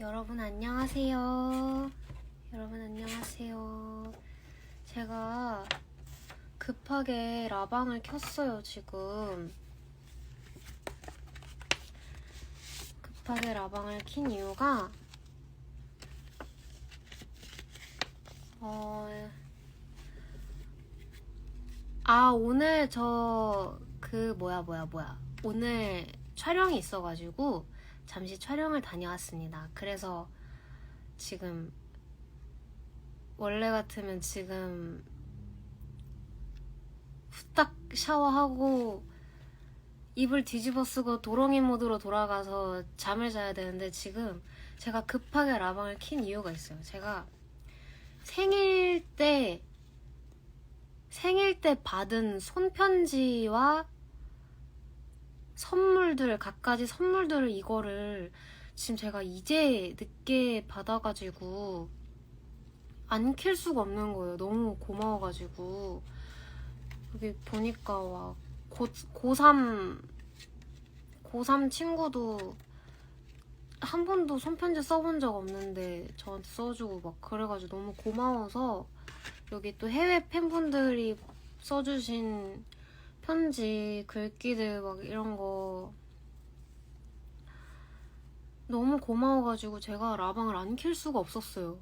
여러분 안녕하세요. 여러분 안녕하세요. 제가 급하게 라방을 켰어요, 지금. 급하게 라방을 킨 이유가 어... 아, 오늘 저 그 뭐야 뭐야 뭐야. 오늘 촬영이 있어가지고 잠시 촬영을 다녀왔습니다. 그래서 지금 원래 같으면 지금 후딱 샤워하고 이불 뒤집어 쓰고 도롱이 모드로 돌아가서 잠을 자야 되는데 지금 제가 급하게 라방을 킨 이유가 있어요. 제가 생일 때 생일 때 받은 손편지와 선물들 갖가지 선물들을 이거를 지금 제가 이제 늦게 받아가지고 안 킬 수가 없는 거예요. 너무 고마워가지고 여기 보니까 와 고, 고3 고3 친구도 한 번도 손편지 써본 적 없는데 저한테 써주고 막 그래가지고 너무 고마워서 여기 또 해외 팬분들이 써주신 편지, 글귀들 막 이런 거 너무 고마워가지고 제가 라방을 안 킬 수가 없었어요.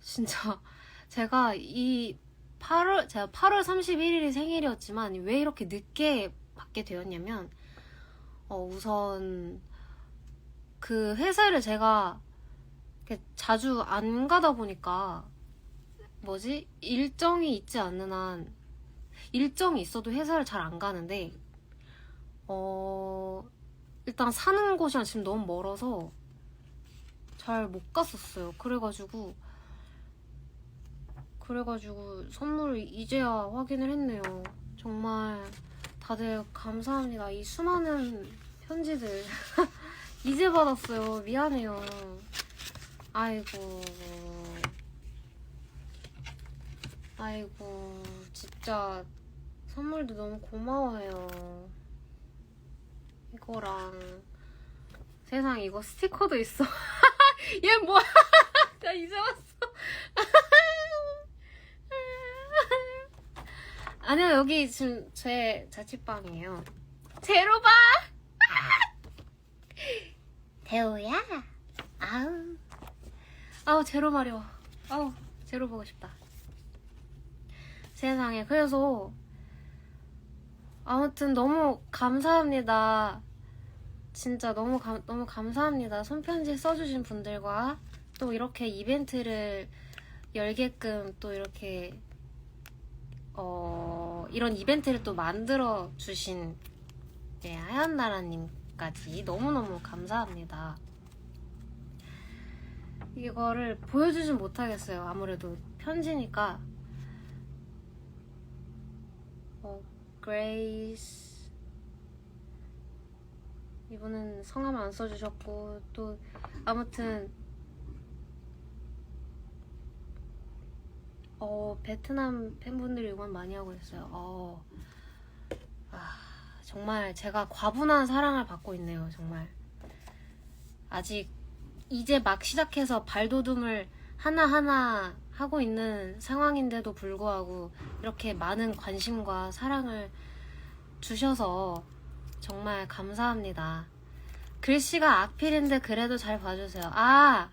진짜 제가 이 8월 제가 8월 31일이 생일이었지만 왜 이렇게 늦게 받게 되었냐면 어, 우선 그 회사를 제가 자주 안 가다 보니까 뭐지 일정이 있지 않는 한 일정이 있어도 회사를 잘 안 가는데 어 일단 사는 곳이랑 지금 너무 멀어서 잘 못 갔었어요. 그래가지고 그래가지고 선물을 이제야 확인을 했네요. 정말 다들 감사합니다. 이 수많은 편지들 이제 받았어요. 미안해요. 아이고 아이고 진짜 선물도 너무 고마워요. 이거랑 세상 이거 스티커도 있어. 얘 뭐야? 나 이제 왔어. 아니요 여기 지금 제 자취방이에요. 제로바. 대우야. 아우. 아우 제로 마려워. 아우 제로 보고 싶다. 세상에 그래서 아무튼 너무 감사합니다. 진짜 너무 감, 너무 감사합니다. 손편지 써주신 분들과 또 이렇게 이벤트를 열게끔 또 이렇게 어 이런 이벤트를 또 만들어 주신 네, 하얀나라님까지 너무너무 감사합니다. 이거를 보여주진 못하겠어요. 아무래도 편지니까 어, 그레이스 이분은 성함 안 써주셨고 또 아무튼 어 베트남 팬분들이 응원 많이 하고 있어요. 어, 아, 정말 제가 과분한 사랑을 받고 있네요. 정말 아직 이제 막 시작해서 발돋움을 하나하나 하고 있는 상황인데도 불구하고 이렇게 많은 관심과 사랑을 주셔서 정말 감사합니다. 글씨가 악필인데 그래도 잘 봐주세요. 아!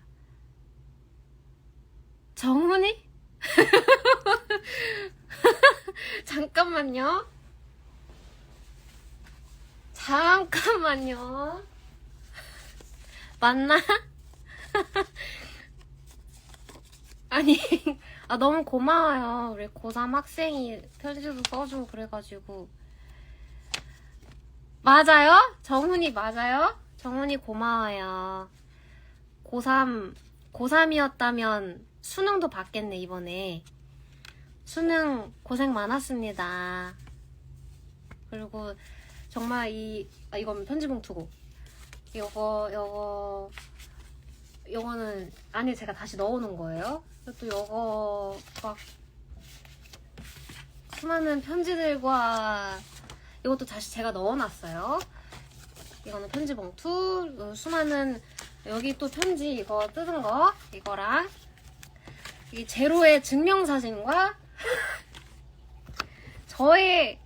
정훈이? 잠깐만요. 잠깐만요. 맞나? 아니, 아, 너무 고마워요. 우리 고3 학생이 편지도 써주고 그래가지고. 맞아요? 정훈이 맞아요? 정훈이 고마워요. 고3, 고3이었다면 수능도 받겠네, 이번에. 수능 고생 많았습니다. 그리고 정말 이, 아, 이건 편지봉투고. 요거 요거 요거는 안에 제가 다시 넣어놓은 거예요. 또 요거가 수많은 편지들과 이것도 다시 제가 넣어놨어요. 이거는 편지 봉투, 요 수많은 여기 또 편지 이거 뜯은 거 이거랑 이 제로의 증명사진과 저의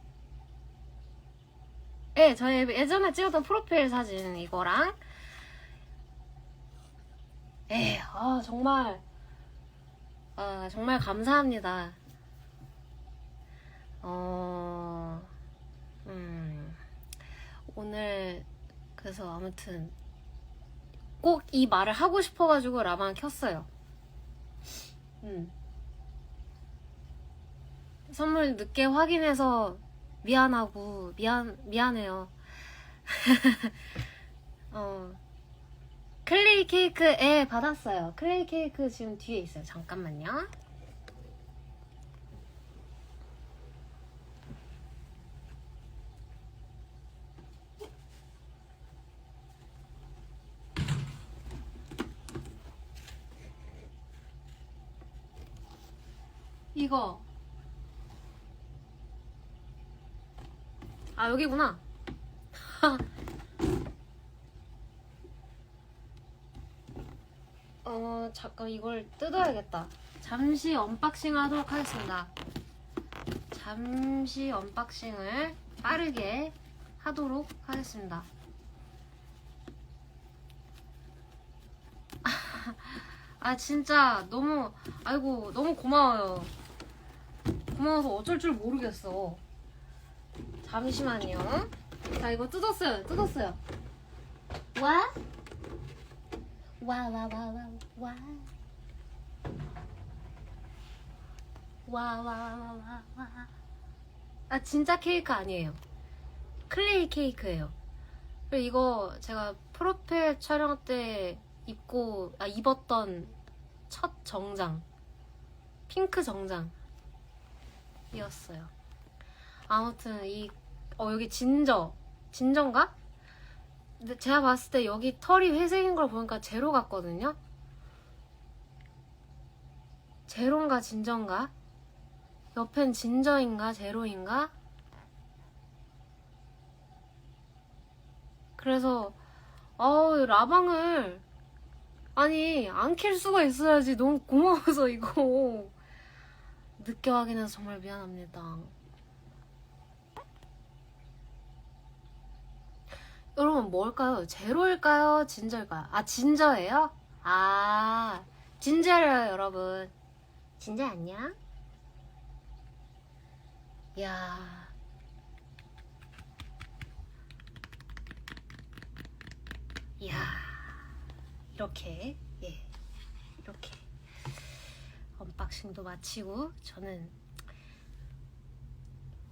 예, 저의 예전에 찍었던 프로필 사진 이거랑 예, 아 정말 아 정말 감사합니다. 어, 음, 오늘 그래서 아무튼 꼭 이 말을 하고 싶어가지고 라방 켰어요. 음. 선물 늦게 확인해서 미안하고 미안 미안해요. 어 클레이 케이크 에 받았어요. 클레이 케이크 지금 뒤에 있어요. 잠깐만요. 이거 아 여기구나. 어 잠깐 이걸 뜯어야겠다. 잠시 언박싱 하도록 하겠습니다. 잠시 언박싱을 빠르게 하도록 하겠습니다. 아 진짜 너무 아이고 너무 고마워요. 고마워서 어쩔 줄 모르겠어. 잠시만요. 자 이거 뜯었어요. 뜯었어요. 와? 와 와 와 와 와. 와 와 와 와 와. 아 진짜 케이크 아니에요. 클레이 케이크예요. 그리고 이거 제가 프로필 촬영 때 입고 아 입었던 첫 정장 핑크 정장 이었어요. 아무튼 이 어 여기 진저 진저인가? 근데 제가 봤을 때 여기 털이 회색인 걸 보니까 제로 같거든요. 제로인가 진저인가? 옆엔 진저인가 제로인가? 그래서 어우 라방을 아니 안 킬 수가 있어야지 너무 고마워서 이거 늦게 확인해서 정말 미안합니다. 여러분 뭘까요? 제로일까요? 진저일까요? 아 진저예요? 아 진저예요 여러분. 진저 안녕? 야 이야 이렇게 예 이렇게 언박싱도 마치고 저는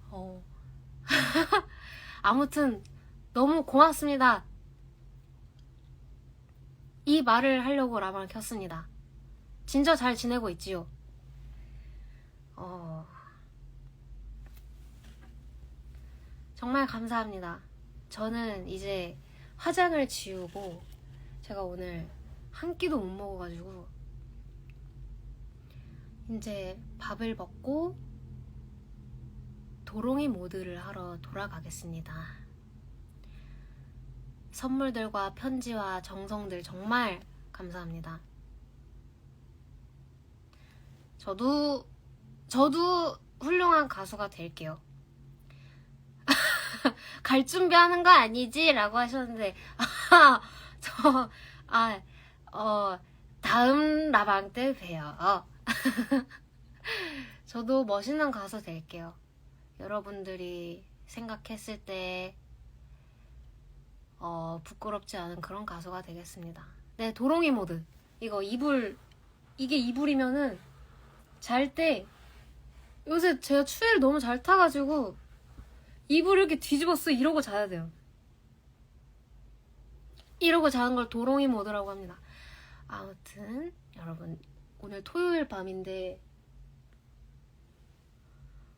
어 아무튼 너무 고맙습니다. 이 말을 하려고 라방을 켰습니다. 진짜 잘 지내고 있지요? 어 정말 감사합니다. 저는 이제 화장을 지우고 제가 오늘 한 끼도 못 먹어가지고 이제 밥을 먹고 도롱이 모드를 하러 돌아가겠습니다. 선물들과 편지와 정성들 정말 감사합니다. 저도 저도 훌륭한 가수가 될게요. 갈 준비하는 거 아니지? 라고 하셨는데, 아, 저, 아, 어, 다음 라방 때 봬요. 저도 멋있는 가수 될게요. 여러분들이 생각했을 때, 어, 부끄럽지 않은 그런 가수가 되겠습니다. 네, 도롱이 모드. 이거 이불, 이게 이불이면은, 잘 때, 요새 제가 추위를 너무 잘 타가지고, 이불을 이렇게 뒤집었어 이러고 자야 돼요. 이러고 자는 걸 도롱이 모드라고 합니다. 아무튼 여러분 오늘 토요일 밤인데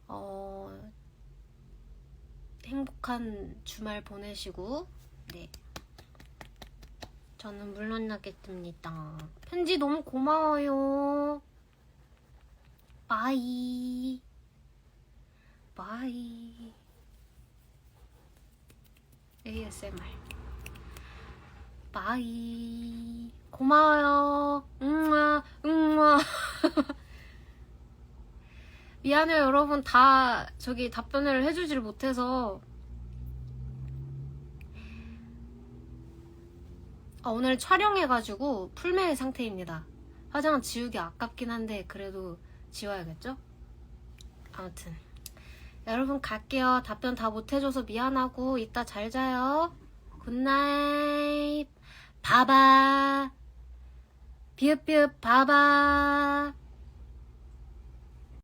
어 행복한 주말 보내시고 네 저는 물러나겠습니다. 편지 너무 고마워요. 바이. 바이. ASMR. 바이. 고마워요. 응아, 응 아. 미안해요, 여러분. 다, 저기, 답변을 해주질 못해서. 아, 오늘 촬영해가지고 풀메 상태입니다. 화장 지우기 아깝긴 한데, 그래도 지워야겠죠? 아무튼. 여러분, 갈게요. 답변 다 못해줘서 미안하고, 이따 잘 자요. 굿나잇. 바바. 비읍비읍 바바.